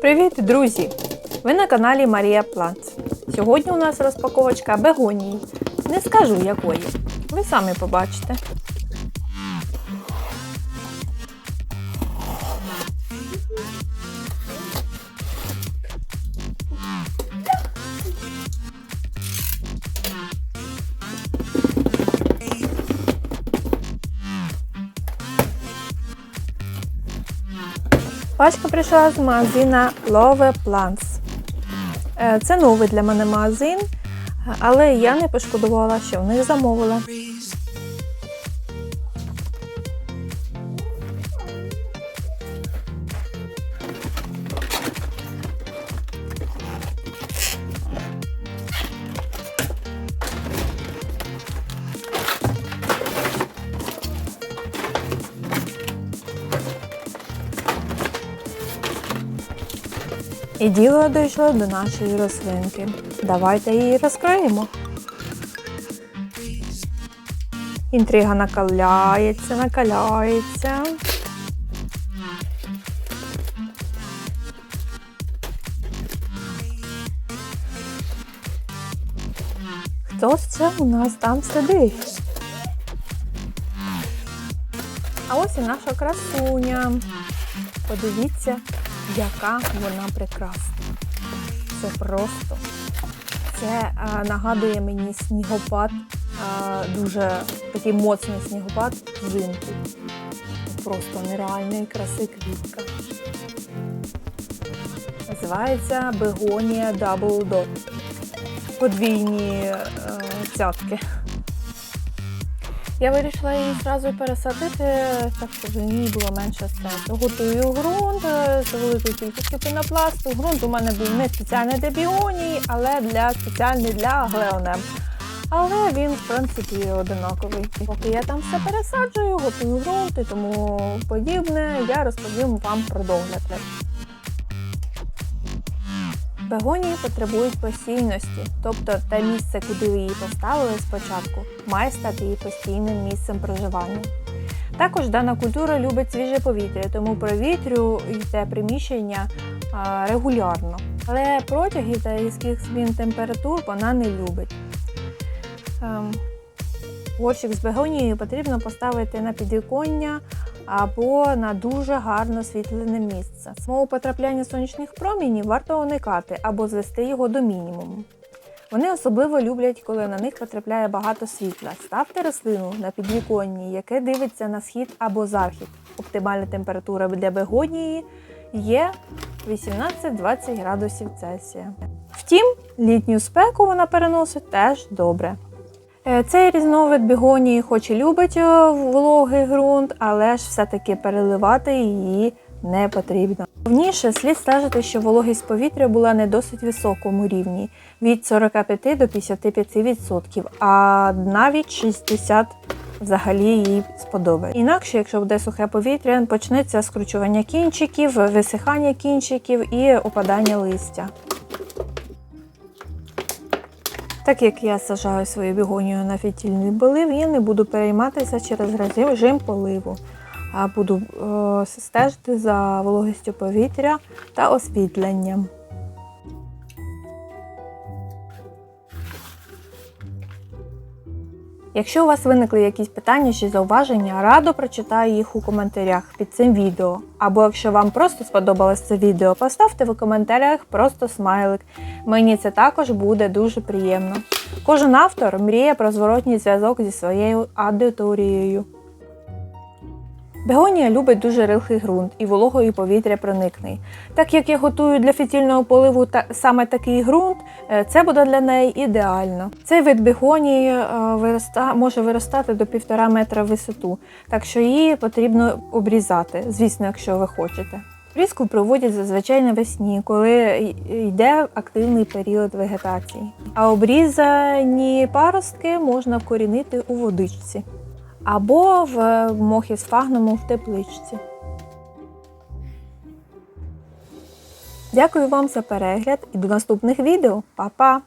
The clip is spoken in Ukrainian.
Привіт, друзі! Ви на каналі Марія Планц. Сьогодні у нас розпаковочка бегонії. Не скажу якої. Ви самі побачите. Пачка прийшла з магазина Love Plants. Е, Це новий для мене магазин, але я не пошкодувала, що в них замовила. І діло дійшло до нашої рослинки. Давайте її розкриємо. Інтрига накаляється, накаляється. Хто ж це у нас там сидить? А ось і наша красуня. Подивіться, яка вона прекрасна. Це просто. Це а, нагадує мені снігопад, а, дуже такий моцний снігопад взимку. Просто нереальної краси квітка. Називається Бегонія Double Dot. Подвійні е, цятки. Я вирішила її одразу пересадити, так щоб в ній було менше стресу. Готую ґрунт е, з великою кількістю пінопласту. Ґрунт у мене був не спеціальний для біонії, але для спеціальний для глеонем. Але він, в принципі, одинаковий. Поки я там все пересаджую, готую ґрунт і тому подібне, я розповім вам про догляд. Бегонії потребують постійності, тобто те місце, куди ви її поставили спочатку, має стати її постійним місцем проживання. Також дана культура любить свіже повітря, тому провітрюйте те приміщення регулярно. Але протягів та різких змін температур вона не любить. Ем, Горщик з бегонією потрібно поставити на підвіконня або на дуже гарно освітлене місце. Самого потрапляння сонячних промінів варто уникати або звести його до мінімуму. Вони особливо люблять, коли на них потрапляє багато світла. Ставте рослину на підвіконні, яке дивиться на схід або захід. Оптимальна температура для бегонії є 18-20 градусів Цельсія. Втім, літню спеку вона переносить теж добре. Е, Цей різновид бігонії хоч і любить е, вологий ґрунт, але ж все-таки переливати її не потрібно. Головніше слід стежити, що вологість повітря була не досить високому рівні від 45 до 55%, а навіть 60% взагалі їй сподобається. Інакше, якщо буде сухе повітря, почнеться скручування кінчиків, висихання кінчиків і опадання листя. Так як я сажаю свою бігонію на фітільний полив, я не буду перейматися через режим поливу, а буду е, стежити за вологістю повітря та освітленням. Якщо у вас виникли якісь питання чи зауваження, радо прочитаю їх у коментарях під цим відео. Або якщо вам просто сподобалось це відео, поставте в коментарях просто смайлик. Мені це також буде дуже приємно. Кожен автор мріє про зворотній зв'язок зі своєю аудиторією. Бегонія любить дуже рихлий ґрунт і вологою повітря проникний. Так як я готую для фітільного поливу та саме такий ґрунт, е, це буде для неї ідеально. Цей вид бегонії е, вироста, може виростати до 1,5 метра висоту, так що її потрібно обрізати, звісно, якщо ви хочете. Різку проводять зазвичай навесні, коли йде активний період вегетації. А обрізані паростки можна вкорінити у водичці або в мохі з в тепличці. Дякую вам за перегляд і до наступних відео. Па-па!